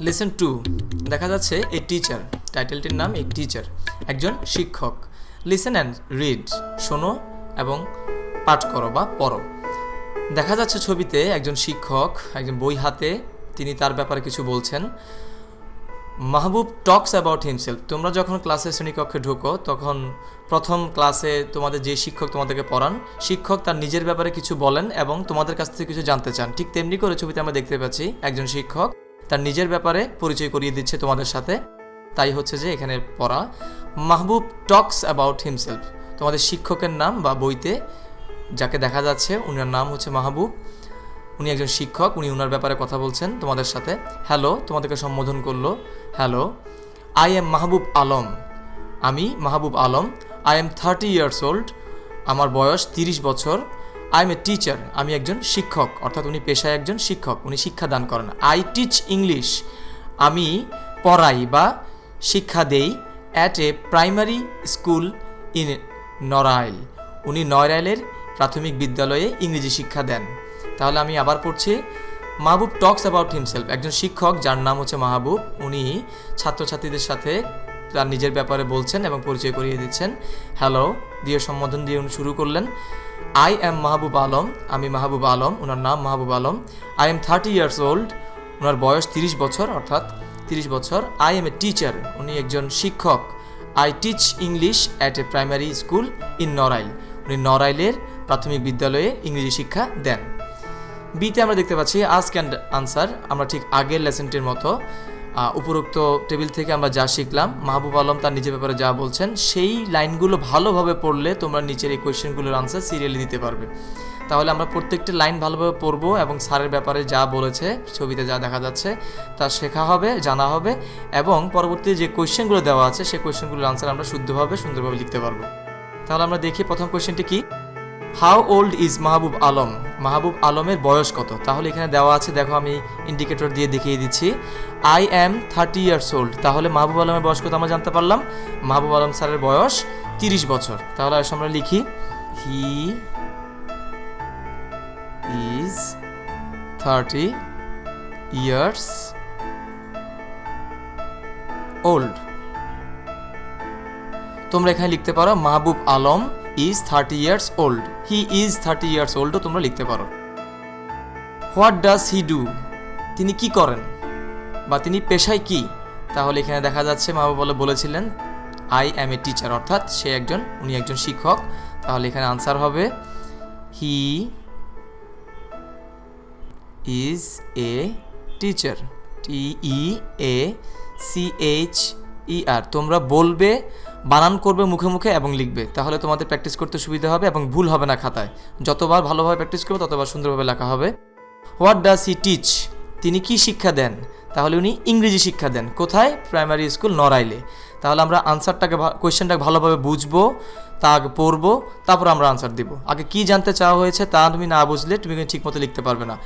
Listen to দেখা যাচ্ছে a teacher টাইটেলটির নাম এ টিচার একজন শিক্ষক। লিসেন অ্যান্ড রিড শোনো এবং পাঠ করো বা পড়ো। দেখা যাচ্ছে ছবিতে একজন শিক্ষক, একজন বই হাতে, তিনি তার ব্যাপারে কিছু বলছেন। মাহবুব টকস অ্যাবাউট হিমসেলফ তোমরা যখন ক্লাসে শ্রেণীকক্ষে ঢোকো, তখন প্রথম ক্লাসে তোমাদের যে শিক্ষক তোমাদেরকে পড়ান, শিক্ষক তার নিজের ব্যাপারে কিছু বলেন এবং তোমাদের কাছ থেকে কিছু জানতে চান। ঠিক তেমনি করে ছবিতে আমরা দেখতে পাচ্ছি একজন শিক্ষক। তার নিজের ব্যাপারে পরিচয় করিয়ে দিচ্ছে তোমাদের সাথে। তাই হচ্ছে যে এখানে পড়া, মাহবুব টকস অ্যাবাউট হিমসেলফ। তোমাদের শিক্ষকের নাম বা বইতে যাকে দেখা যাচ্ছে, উনার নাম হচ্ছে মাহবুব। উনি একজন শিক্ষক, উনি ওনার ব্যাপারে কথা বলছেন তোমাদের সাথে। হ্যালো, তোমাদেরকে সম্বোধন করল। Hello I am Mahbub Alam. আমি Mahbub Alam I am thirty years old আমার বয়স তিরিশ বছর। আই এম এ টিচার আমি একজন শিক্ষক, অর্থাৎ উনি পেশায় একজন শিক্ষক, উনি শিক্ষা দান করেন। আই টিচ ইংলিশ আমি পড়াই বা শিক্ষা দেই at a primary school in Narail উনি নয়রাইলের প্রাথমিক বিদ্যালয়ে ইংরেজি শিক্ষা দেন। তাহলে আমি আবার পড়ছি মাহবুব টকস অ্যাবাউট হিমসেলফ একজন শিক্ষক, যার নাম হচ্ছে মাহবুব। উনি ছাত্রছাত্রীদের সাথে তার নিজের ব্যাপারে বলছেন এবং পরিচয় করিয়ে দিচ্ছেন। হ্যালো দিয়ে সম্বোধন দিয়ে উনি শুরু করলেন। আই এম মাহবুব আলম আমি মাহবুব আলম ওনার নাম Mahbub Alam I am thirty years old ওনার বয়স তিরিশ বছর, অর্থাৎ তিরিশ বছর। আই এম এ টিচার উনি একজন শিক্ষক। I teach English at a primary school in Narail উনি নড়াইলের প্রাথমিক বিদ্যালয়ে ইংরেজি শিক্ষা দেন। বিতে আমরা দেখতে পাচ্ছি আস্ক অ্যান্ড আনসার আমরা ঠিক আগের লেসনটির মতো উপরোক্ত টেবিল থেকে আমরা যা শিখলাম, মাহবুব আলম তার নিজের ব্যাপারে যা বলছেন, সেই লাইনগুলো ভালোভাবে পড়লে তোমরা নিচের এই কোয়েশ্চেনগুলোর আনসার সিরিয়ালি দিতে পারবে। তাহলে আমরা প্রত্যেকটি লাইন ভালোভাবে পড়ব এবং স্যারের ব্যাপারে যা বলেছে, ছবিতে যা দেখা যাচ্ছে, তা শেখা হবে, জানা হবে এবং পরবর্তী যে কোয়েশ্চেনগুলো দেওয়া আছে, সেই কোয়েশ্চেনগুলোর আনসার আমরা শুদ্ধভাবে, সুন্দরভাবে লিখতে পারব। তাহলে আমরা দেখি প্রথম কোয়েশ্চেনটি কি? How old is Mahbub Alam Mahbub আলমের বয়স কত? তাহলে এখানে দেওয়া আছে, দেখো আমি ইন্ডিকেটর দিয়ে দেখিয়ে দিচ্ছি। I am thirty years old তাহলে মাহবুব আলমের বয়স কত আমরা জানতে পারলাম? মাহবুব আলম স্যারের বয়স তিরিশ বছর। তাহলে আসলে আমরা লিখি he is thirty years old তোমরা এখানে লিখতে পারো Mahbub Alam is thirty years old he is thirty years ওল্ডও তোমরা লিখতে পারো। হোয়াট ডাজ হি ডু তিনি কি করেন? বা তিনি পেশায় কি? তাহলে এখানে দেখা যাচ্ছে মাহবুব আলম বলেছিলেন আই অ্যাম এ টিচার অর্থাৎ সে একজন, উনি একজন শিক্ষক। তাহলে এখানে আনসার হবে he is a teacher T E A C H E R তোমরা বলবে বানান করবে মুখে মুখে এবং লিখবে। তাহলে তোমাদের প্র্যাকটিস করতে সুবিধা হবে এবং ভুল হবে না খাতায়। যতবার ভালোভাবে প্র্যাকটিস করবে, ততবার সুন্দরভাবে লেখা হবে। হোয়াট ডাজ হি টিচ তিনি কি শিক্ষা দেন? তাহলে উনি ইংরেজি শিক্ষা দেন। কোথায়? প্রাইমারি স্কুল নড়াইলে। তাহলে আমরা আনসারটাকে কোয়েশ্চেনটাকে ভালোভাবে বুঝব তা পড়ব, তারপর আমরা আনসার দিব। আগে কি জানতে চাওয়া হয়েছে তা তুমি না বুঝলে তুমি কিন্তু ঠিকমতো লিখতে পারবে না।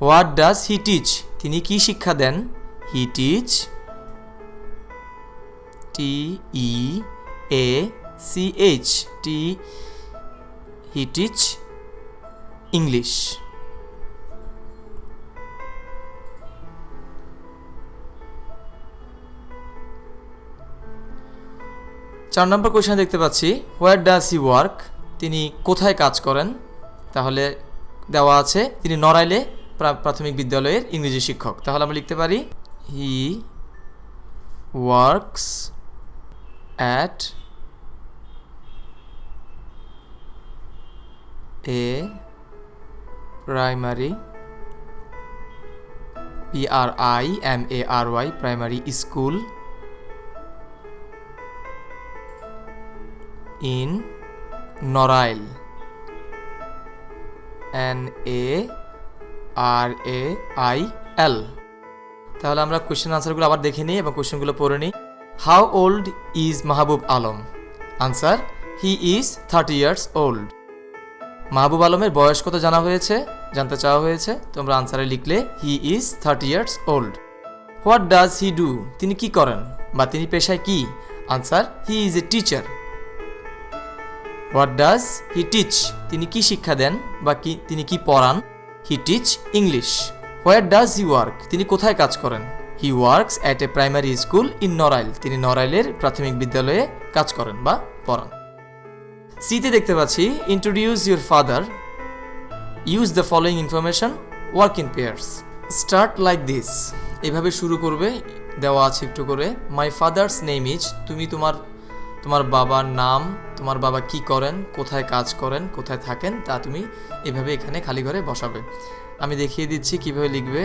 হোয়াট ডাজ হি টিচ তিনি কি শিক্ষা দেন? He teach T E A C H T he teach English চার নম্বর কোয়েশন দেখতে পাচ্ছি। হোয়ার ডাজ হি ওয়ার্ক তিনি কোথায় কাজ করেন? তাহলে দেওয়া আছে, তিনি নড়াইলে প্রা- প্রাথমিক বিদ্যালয়ের ইংরেজি শিক্ষক। তাহলে আমরা লিখতে পারি he works at a primary P R I M A R Y primary school in Narail N A R A I L তাহলে আমরা কোয়েশ্চেন আনসারগুলো আবার দেখে নিই এবং কোয়েশ্চেনগুলো পড়ে নিই। How old is Mahbub Alam answer he is thirty years old Mahbub আলমের বয়স কত জানা হয়েছে? জানতে চাওয়া হয়েছে? তোমরা আনসারে লিখলে he is thirty years old what does he do তিনি কি করেন? বা তিনি পেশায় কি? Answer he is a teacher what does he teach তিনি কি শিক্ষা দেন? বা কি তিনি কি পড়ান? He teach English where does he work তিনি কোথায় কাজ করেন? He works at a primary school in Narail তিনি নরাইলের প্রাথমিক বিদ্যালয়ে কাজ করেন বা পড়ান। সিতে দেখতে পাচ্ছি introduce your father use the following information work in pairs start like this এভাবে শুরু করবে, দেওয়া আছে একটু করে মাই ফাদার্স নেম ইজ তুমি তোমার তোমার বাবার নাম, তোমার বাবা কি করেন, কোথায় কাজ করেন, কোথায় থাকেন, তা তুমি এভাবে এখানে খালি ঘরে বসাবে। আমি দেখিয়ে দিচ্ছি কীভাবে লিখবে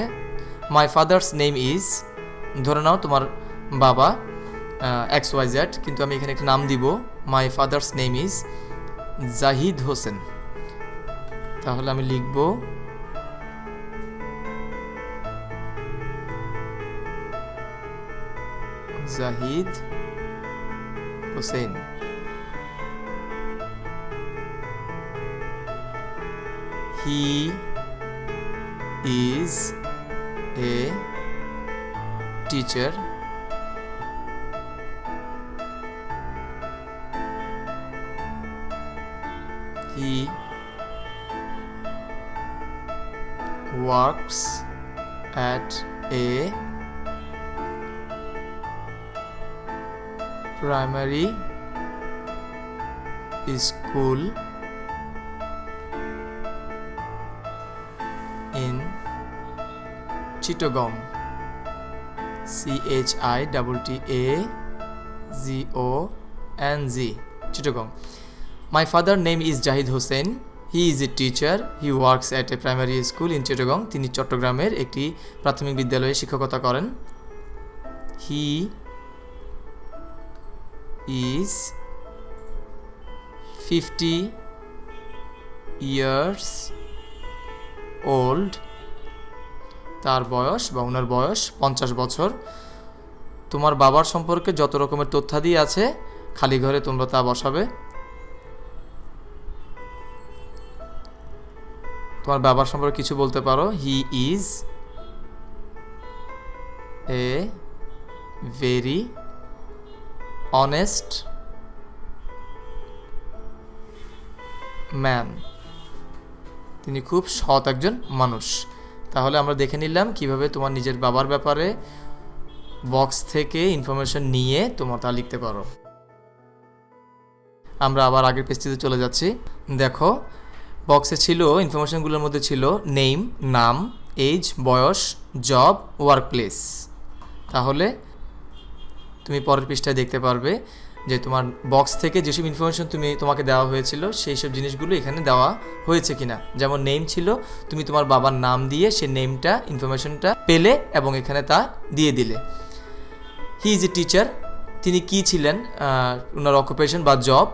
মাই ফাদার্স নেম ইজ ধরে নাও তোমার বাবা এক্স ওয়াই জেড কিন্তু আমি এখানে একটা নাম দিব। My father's name is Jahid Hossain তাহলে আমি লিখব Jahid Hossain he is a teacher. He works at a primary school. Chittagong. C H I T T A G O N G. Chittagong. My father name is Jahid Hussain. He is a teacher he works at a primary school in Chittagong তিনি চট্টগ্রামের একটি প্রাথমিক বিদ্যালয়ে শিক্ষকতা করেন he is fifty years old তার বয়স বা ওনার বয়স পঞ্চাশ বছর। তোমার বাবার সম্পর্কে যত রকমের তথ্যাদি আছে, খালি ঘরে তোমরা তা বসাবে। তোমার বাবার সম্পর্কে কিছু বলতে পারো? He is a very honest man তিনি খুব সৎ একজন মানুষ। তাহলে আমরা দেখে নিলাম কীভাবে তোমার নিজের বাবার ব্যাপারে বক্স থেকে ইনফরমেশন নিয়ে তোমার তা লিখতে পারো। আমরা আবার আগের পেজটিতে চলে যাচ্ছি। দেখো বক্সে ছিল ইনফরমেশনগুলোর মধ্যে ছিল নেম নাম এজ বয়স জব ওয়ার্ক প্লেস তাহলে তুমি পরের পৃষ্ঠায় দেখতে পারবে যে তোমার বক্স থেকে যেসব ইনফরমেশন তুমি তোমাকে দেওয়া হয়েছিল, সেই সব জিনিসগুলো এখানে দেওয়া হয়েছে কিনা। যেমন নেম ছিল, তুমি তোমার বাবার নাম দিয়ে সে নেমটা ইনফরমেশনটা পেলে এবং এখানে তা দিয়ে দিলে। হি ইজ এ টিচার তিনি কি ছিলেন? ওনার অকুপেশন বা জব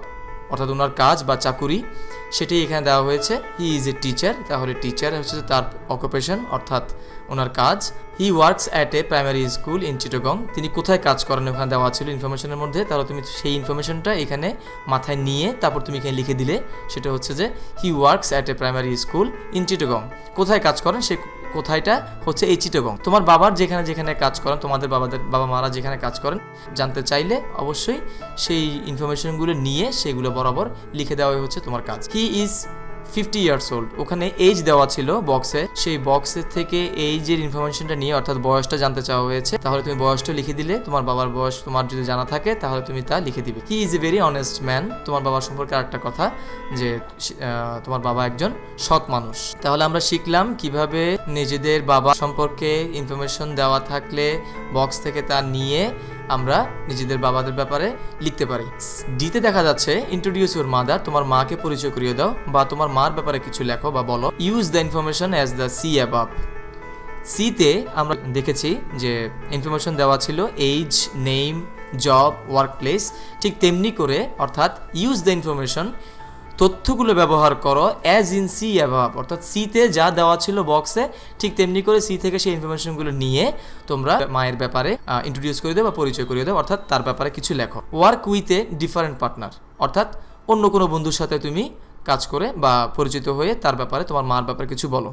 অর্থাৎ ওনার কাজ বা চাকুরি। সেটাই এখানে দেওয়া হয়েছে হি ইজ এ টিচার তাহলে টিচার হচ্ছে তার অকুপেশন অর্থাৎ ওনার কাজ। He works at a primary school in Chittagong তিনি কোথায় কাজ করেন? ওখানে দেওয়া ছিল ইনফরমেশনের মধ্যে। তাহলে তুমি সেই ইনফরমেশনটা এখানে মাথায় নিয়ে তারপর তুমি এখানে লিখে দিলে। সেটা হচ্ছে যে he works at a primary school in Chittagong কোথায় কাজ করেন? সে কোথায়টা হচ্ছে এই চিটগং। তোমার বাবার যেখানে যেখানে কাজ করেন, তোমাদের বাবাদের, বাবা মারা যেখানে কাজ করেন, জানতে চাইলে অবশ্যই সেই ইনফরমেশনগুলো নিয়ে সেগুলো বরাবর লিখে দেওয়াই হচ্ছে তোমার কাজ। He is fifty years old ওখানে এজ দেওয়া ছিল বক্সে সেই বক্সের থেকে এইজের ইনফরমেশনটা নিয়ে অর্থাৎ বয়সটা জানতে চাওয়া হয়েছে, তাহলে তুমি বয়সটা লিখে দিলে। তোমার বাবার বয়স তোমার যদি জানা থাকে, তাহলে তুমি তা লিখে দিবে। He is a very honest man তোমার বাবার সম্পর্কে আরেকটা কথা, যে তোমার বাবা একজন সৎ মানুষ। তাহলে আমরা শিখলাম কীভাবে নিজেদের বাবা সম্পর্কে ইনফরমেশন দেওয়া থাকলে বক্স থেকে তা নিয়ে আমরা নিজেদের বাবাদের ব্যাপারে লিখতে পারি। ডিতে দেখা যাচ্ছে ইন্ট্রোডিউস ইউর মাদার তোমার মাকে পরিচয় করিয়ে দাও বা তোমার মার ব্যাপারে কিছু লেখো বা বলো। Use the information as the C above সিতে আমরা দেখেছি যে ইনফরমেশন দেওয়া ছিল age name job work place ঠিক তেমনি করে অর্থাৎ ইউজ দ্য ইনফরমেশন তথ্যগুলো ব্যবহার করো অ্যাজ ইন সি অ্যাভাব অর্থাৎ সিতে যা দেওয়া ছিল বক্সে ঠিক তেমনি করে সি থেকে সেই ইনফরমেশনগুলো নিয়ে তোমরা মায়ের ব্যাপারে ইন্ট্রোডিউস করে দেবে বা পরিচয় করিয়ে দেবে, অর্থাৎ তার ব্যাপারে কিছু লেখো। ওয়ার্ক উইথে ডিফারেন্ট পার্টনার অর্থাৎ অন্য কোনো বন্ধুর সাথে তুমি কাজ করে বা পরিচিত হয়ে তার ব্যাপারে তোমার মার ব্যাপারে কিছু বলো।